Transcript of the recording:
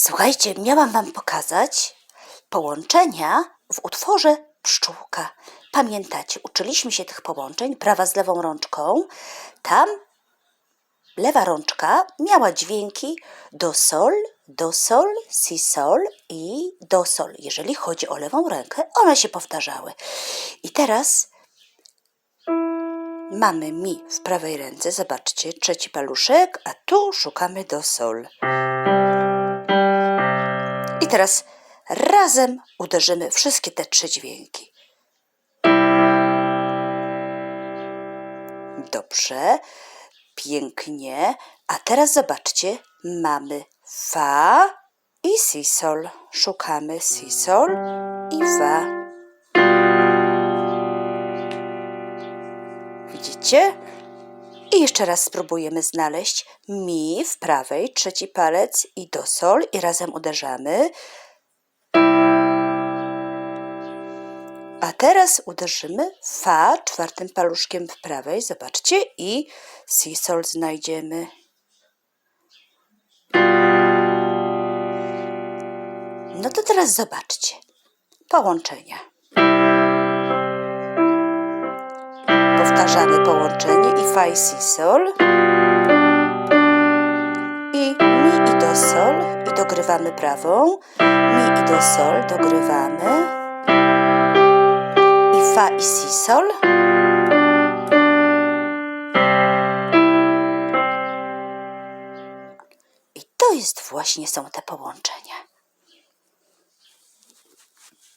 Słuchajcie, miałam Wam pokazać połączenia w utworze pszczółka. Pamiętacie, uczyliśmy się tych połączeń, prawa z lewą rączką. Tam lewa rączka miała dźwięki do sol, do sol, si sol i do sol. Jeżeli chodzi o lewą rękę, one się powtarzały. I teraz mamy mi w prawej ręce, zobaczcie, trzeci paluszek, a tu szukamy do sol. I teraz razem uderzymy wszystkie te trzy dźwięki. Dobrze, pięknie. A teraz zobaczcie, mamy fa i si sol. Szukamy si sol i fa. Widzicie? I jeszcze raz spróbujemy znaleźć mi w prawej, trzeci palec i do sol i razem uderzamy. A teraz uderzymy fa czwartym paluszkiem w prawej, zobaczcie, i si sol znajdziemy. No to teraz zobaczcie. Połączenia. Powtarzamy połączenie i fa i si sol. I mi i do sol i dogrywamy prawą. Mi i do sol dogrywamy. I fa i si sol. I to jest właśnie są te połączenia.